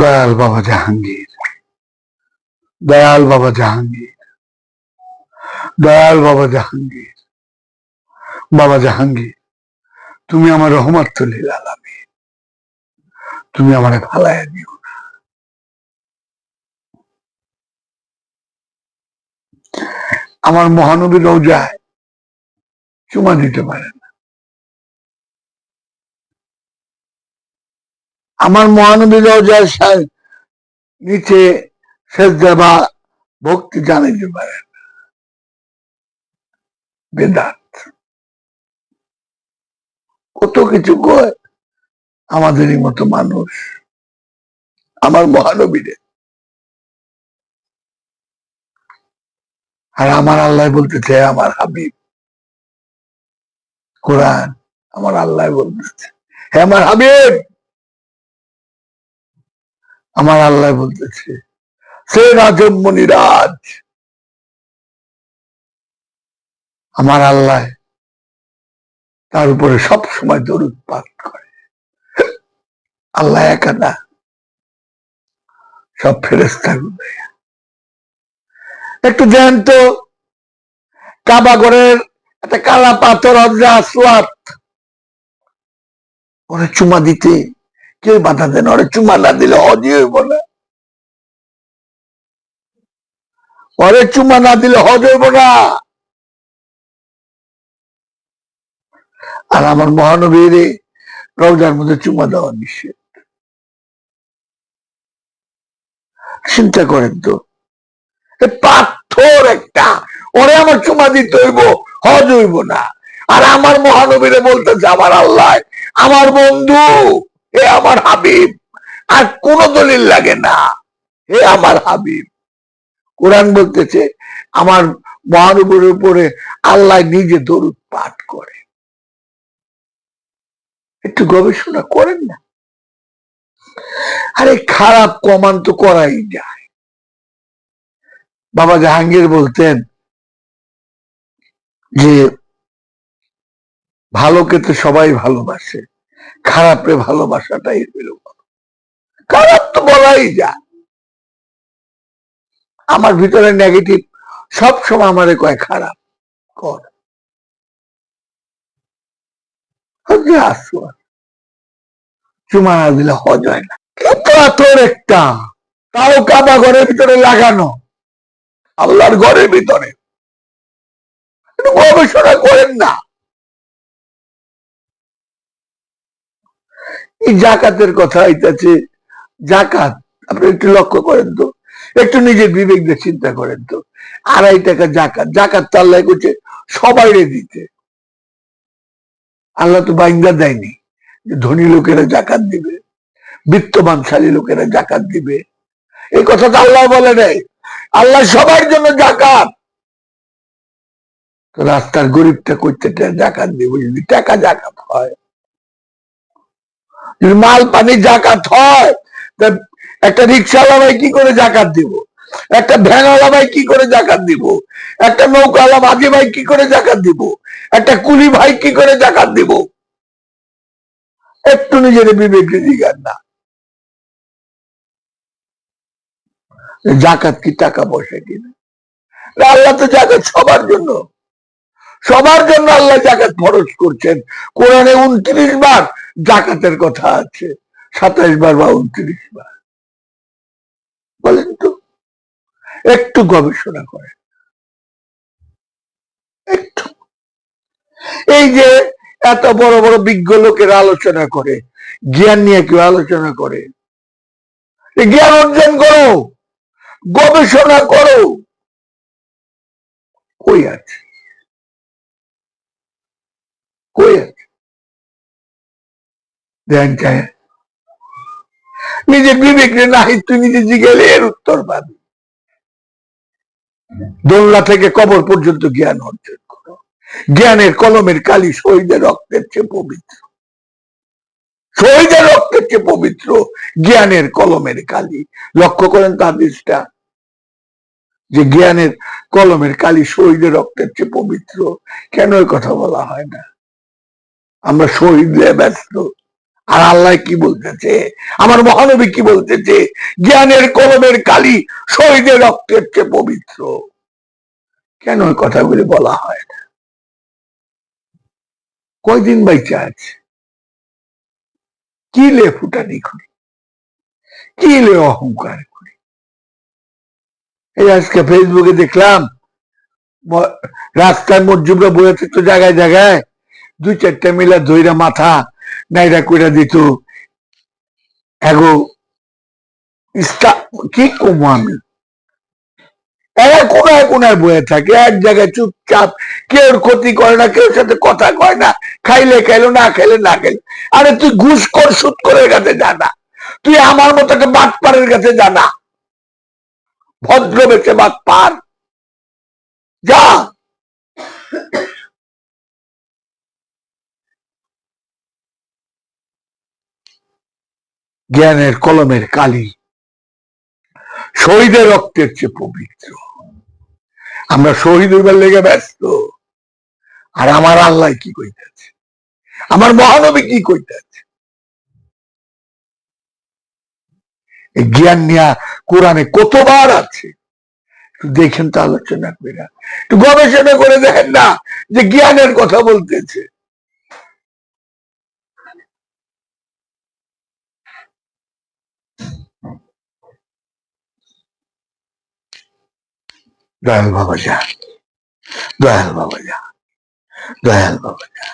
দয়াল বাবা জাহাঙ্গীর, দয়াল বাবা জাহাঙ্গীর, দয়াল বাবা জাহাঙ্গীর বাবা জাহাঙ্গীর, তুমি আমার রহমত তুলিল আলামী তুমি আমার ভালায় দিও না। আমার মহানবী রোজায় চুমা দিতে পারে না। আমার মহানবী নিচে সেজদা বা ভক্তি জানাইতে পারে না বেদাত। কত কিছু কয় আমাদেরই মতো মানুষ। আমার মহানবীরে। আর আমার আল্লাহ বলতেছে আমার হাবিব। কোরআন আমার আল্লাহ বলতেছে। হ্যাঁ আমার হাবিব! আমার আল্লাহ বলতেছে সে রাজম রাজ আমার আল্লাহ তার উপরে সব সময় দরুদ পাঠ করে। আল্লাহ একা না, সবগুলো একটু দেন তো কাবাগরের একটা কালা পাথর অর্জা আসলাত ওরে চুমা দিতে কেউ বাধা দেন ওরে চুমা না দিলে হজই হইব না। ওরে চুমা না দিলে হজ হইব না। আর আমার মহানবীর রোজার মধ্যে চুমা দেওয়া নিষেধ। চিন্তা করেন তো পাথর একটা, ওরে আমার চুমা দিতে হইব, হজ হইব না। আর আমার মহানবীরে বলতেছে, আমার আল্লাহ, আমার বন্ধু হে আমার হাবিব, আর কোন দলিল লাগে না। হে আমার হাবিব, কোরআন বলতেছে, আমার মহানবীর উপরে আল্লাহ নিজে দরুদ পাঠ করে। একটু গবেষণা করেন না? আরে খারাপ কমান তো করাই যায়। বাবা জাহাঙ্গীর বলতেন যে, ভালোকে তো সবাই ভালোবাসে। খারাপে ভালোবাসাটাই হইল। খারাপ তো বলাই যায়। আমার ভিতরে নেগেটিভ সব সময় আমারে কয়, খারাপ কর। দিলে হজ হয় না। পাথর একটা, তাও কাবা ঘরের ভিতরে লাগানো। আল্লাহর ঘরের ভিতরে। গবেষণা করেন না। এই জাকাতের কথা আইতাছে। জাকাত, আপনি একটু লক্ষ্য করেন তো। একটু নিজের বিবেক দিয়ে চিন্তা করেন তো। আড়াই টাকা জাকাত। জাকাত তো আল্লাহ করছে সবাইরে দিতে। আল্লাহ তো বাইন্দা দেয়নি ধনী লোকেরা জাকাত দিবে বিত্তবানশালী লোকেরা জাকাত দিবে। এই কথা তো আল্লাহ বলে নেই। আল্লাহ সবার জন্য জাকাত। রাস্তার গরিবটা করতে জাকাত দিব যদি টাকা জাকাত হয়। মাল পানি জাকাত হয় একটা রিক্সাওয়ালা ভাই কি করে জাকাত দিব? একটা ভ্যানওয়ালা ভাই কি করে জাকাত দিব? একটা নৌকাওয়ালা মাঝি ভাই কি করে জাকাত দিব? একটা কুলি ভাই কি করে জাকাত দিব? একটু নিজের বিবেক জিজ্ঞান না। জাকাত কি টাকা পয়সা কিনা? আল্লাহ তো জাকাত সবার জন্য। সবার জন্য আল্লাহ জাকাত ফরজ করছেন। কোরআনে উনত্রিশ বার জাকাতের কথা আছে। সাতাশ বার বা উনত্রিশ বার। বলেন তো, একটু গবেষণা করে একটু। এই যে এত বড় বড় বিজ্ঞ লোকের আলোচনা করে, জ্ঞান নিয়ে কেউ আলোচনা করে জ্ঞান অর্জন করো, গবেষণা করো। কই আছে? আছে ধ্যান চায়। নিজে বিবেক রে নাহি তুই নিজে জিগেলে এর উত্তর পাবি। দোলনা থেকে কবর পর্যন্ত জ্ঞান অর্জন করো। জ্ঞানের কলমের কালি শহীদের রক্তের চেয়ে পবিত্র। শহীদের রক্তের চেয়ে পবিত্র জ্ঞানের কলমের কালি। লক্ষ্য করেন তাদেরটা যে জ্ঞানের কলমের কালি শহীদের রক্তের চেয়ে পবিত্র। কেন কথা বলা হয় না? আমরা শহীদ নিয়ে ব্যস্ত। আর আল্লাহ কি বলতেছে? আমার মহানবী কি বলতেছে? জ্ঞানের কলমের কালি শহীদের রক্তের চেয়ে পবিত্র। কেন কথাগুলি বলা হয় না? কয়দিন বাইচা আছে? কি লে ফুটানি করি? কি লে অহংকার করি? এই আজকে ফেসবুকে দেখলাম রাস্তায় মসজিদরা বইয়াছে তো জায়গায় জায়গায়। দুই চারটা মিলা ধইরা মাথা নাইরা কইরা দিত। কি কমো আমি? কোনায় বয়ে থাকে, এক জায়গায় চুপচাপ কেউ ক্ষতি করে না কেউ সাথে কথা কয় না, খাইলে খাইলো, না খাইলে না খাইলে। আরে তুই ঘুষ কর, সুদ করে কাছে জানা তুই আমার মতো একটা বাটপারের কাছে জানা ভদ্র বেছে বাটপার যা জ্ঞানের কলমের কালি। শহীদের রক্তের চেয়ে পবিত্র। আমরা শহীদ হইবার লেগে ব্যস্ত। আর আমার আল্লাহ কি কইতেছে? আমার মহানবী কি কইতেছে? এই জ্ঞান নিয়া কোরআনে কতবার আছে? একটু দেখেন তো আলোচনা করে একটু গবেষণা করে দেখেন না যে জ্ঞানের কথা বলতেছে। দয়াল বাবা যা দয়াল বাবা যা দয়াল বাবা যা